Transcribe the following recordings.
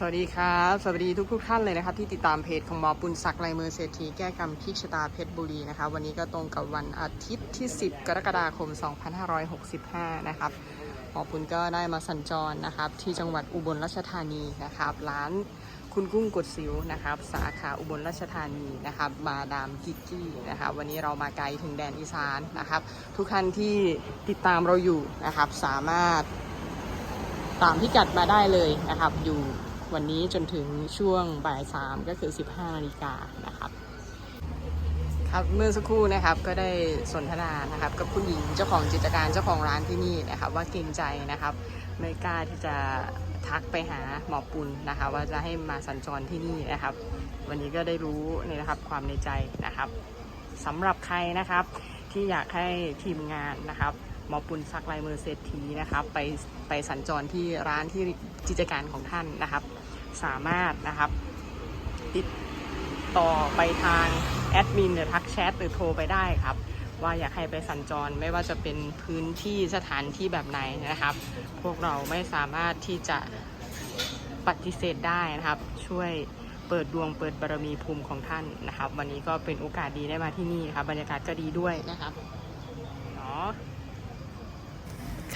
สวัสดีครับ สวัสดีทุกทุกท่านเลยนะครับ ที่ติดตามเพจของหมอปุณศักดิ์ลายมือเศรษฐีแก้กรรมพิชตาเพชรบุรีนะครับวันนี้ก็ตรงกับวันอาทิตย์ที่ 10 กรกฎาคม 2565 นะครับหมอปุณก็ได้มาสัญจรนะครับ ที่จังหวัดอุบลราชธานีนะครับ ร้านคุณกุ้งกดสิวนะครับ สาขาอุบลราชธานีนะครับ มาดามกิกกี้นะครับ วันนี้เรามาไกลถึงแดนอีสานนะครับ ทุกท่านที่ติดตามเราอยู่นะครับ สามารถตามพิกัดมาได้เลยนะครับ อยู่ วันนี้จนถึงช่วงบ่ายสามก็คือ 15นาฬิกานะครับ ครับเมื่อสักครู่นะครับก็ได้สนทนานะครับ กับคุณหญิงเจ้าของกิจการเจ้าของร้านที่นี่นะครับ ว่าเกรงใจนะครับไม่กล้าที่จะทักไปหาหมอปุณนะคะ ว่าจะให้มาสัญจรที่นี่นะครับ วันนี้ก็ได้รู้นี่นะครับความในใจนะครับสำหรับใครนะครับที่อยากให้ทีมงานนะครับ หมอปุณซักลายมือเศรษฐีนะครับ ไปไปสัญจรที่ร้านที่กิจการของท่านนะครับ สามารถนะครับ ติดต่อไปทางแอดมินหรือทักแชทหรือโทรไปได้ครับ ว่าอยากให้ไปสัญจรไม่ว่าจะเป็นพื้นที่สถานที่แบบไหนนะครับ พวกเราไม่สามารถที่จะปฏิเสธได้นะครับ ช่วยเปิดดวงเปิดบารมีภูมิของท่านนะครับ วันนี้ก็เป็นโอกาสดีได้มาที่นี่ครับ บรรยากาศก็ดีด้วยนะครับเนาะ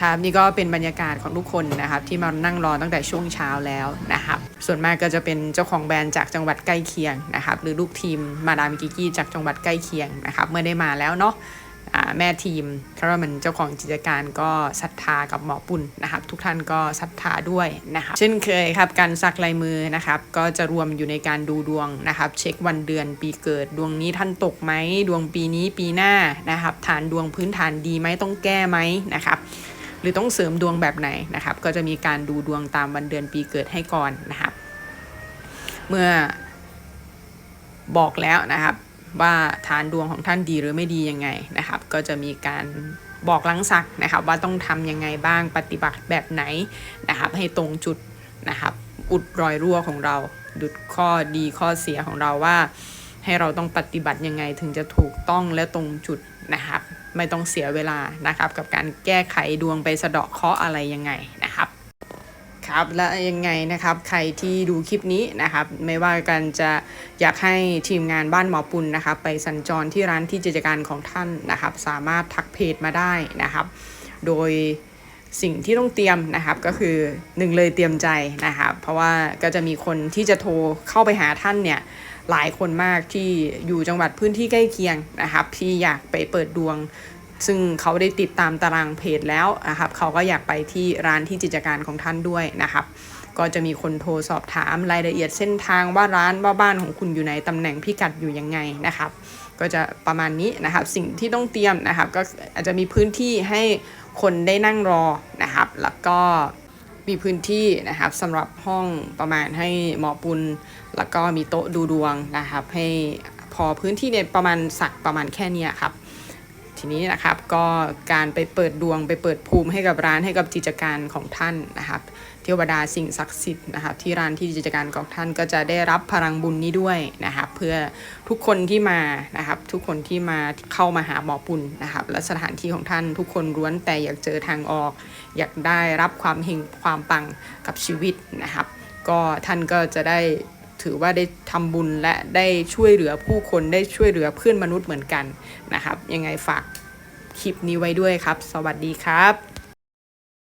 ครับนี่ก็เป็นบรรยากาศของทุกคนนะครับที่มานั่งรอตั้งแต่ช่วงเช้าแล้วนะครับส่วนมากก็จะเป็นเจ้าของแบรนด์จากจังหวัดใกล้เคียงนะครับหรือลูกทีมมาดามกิกี้จากจังหวัดใกล้เคียงนะครับเมื่อได้มาแล้วเนาะแม่ทีมคารามันเจ้าของกิจการก็ศรัทธากับหมอปุ่นนะครับ ทุกท่านก็ศรัทธาด้วยนะครับเช่นเคยครับการสักลายมือนะครับ ก็จะรวมอยู่ในการดูดวงนะครับ เช็ควันเดือนปีเกิดดวงนี้ท่านตกไหมดวงปีนี้ปีหน้านะครับ ฐานดวงพื้นฐานดีไหมต้องแก้ไหมนะครับ หรือต้องเสริมดวงแบบไหนนะครับ ก็จะมีการดูดวงตามวันเดือนปีเกิดให้ก่อนนะครับ เมื่อบอกแล้วนะครับว่าฐานดวงของท่านดีหรือไม่ดียังไงนะครับ ก็จะมีการบอกลังสักนะครับว่าต้องทำยังไงบ้างปฏิบัติแบบไหนนะครับ ให้ตรงจุดนะครับ อุดรอยรั่วของเรา ดุดข้อดีข้อเสียของเราว่า ให้เราต้องปฏิบัติยังไงถึงจะถูกต้องและตรงจุดนะครับ ไม่ต้องเสียเวลานะครับ กับการแก้ไขดวงไปสะเดาะเคราะห์อะไรยังไงนะครับครับและยังไงนะครับใครที่ดูคลิปนี้นะครับ ไม่ว่ากันจะอยากให้ทีมงานบ้านหมอปุณนะครับ ไปสัญจรที่ร้านที่กิจการของท่านนะครับ สามารถทักเพจมาได้นะครับ โดยสิ่งที่ต้องเตรียมนะครับก็คือหนึ่งเลยเตรียมใจนะครับ เพราะว่าก็จะมีคนที่จะโทรเข้าไปหาท่านเนี่ยหลายคนมากที่อยู่จังหวัดพื้นที่ใกล้เคียงนะครับ ที่อยากไปเปิดดวง ซึ่งเขาได้ติดตามตารางเพจแล้วนะครับเขาก็อยากไปที่ร้านที่กิจการของท่านด้วยนะครับ ก็จะมีคนโทรสอบถามรายละเอียดเส้นทางว่าร้านว่าบ้านของคุณอยู่ในตำแหน่งพิกัดอยู่ยังไงนะครับก็จะประมาณนี้นะครับ สิ่งที่ต้องเตรียมนะครับ ก็อาจจะมีพื้นที่ให้คนได้นั่งรอนะครับ แล้วก็ มีพื้นที่นะครับสำหรับห้องประมาณให้หมอปุนแล้วก็มีโต๊ะดูดวงนะครับ ให้พอพื้นที่เนี่ยประมาณสักประมาณแค่นี้ครับ ทีนี้นะครับก็การไปเปิดดวงไปเปิดภูมิให้กับร้านให้กับกิจการของท่านนะครับเทวดาสิ่งศักดิ์สิทธิ์นะครับที่ร้านที่กิจการของท่านก็จะได้รับพลังบุญนี้ด้วยนะครับเพื่อทุกคนที่มานะครับทุกคนที่มาเข้ามาหาหมอปุณนะครับและสถานที่ของท่านทุกคนล้วนแต่อยากเจอทางออก อยากได้รับความเฮงความปังกับชีวิตนะครับ ก็ท่านก็จะได้ ถือว่าได้ทำบุญและได้ช่วยเหลือผู้คนได้ช่วยเหลือเพื่อนมนุษย์เหมือนกันนะครับ ยังไงฝากคลิปนี้ไว้ด้วยครับ สวัสดีครับ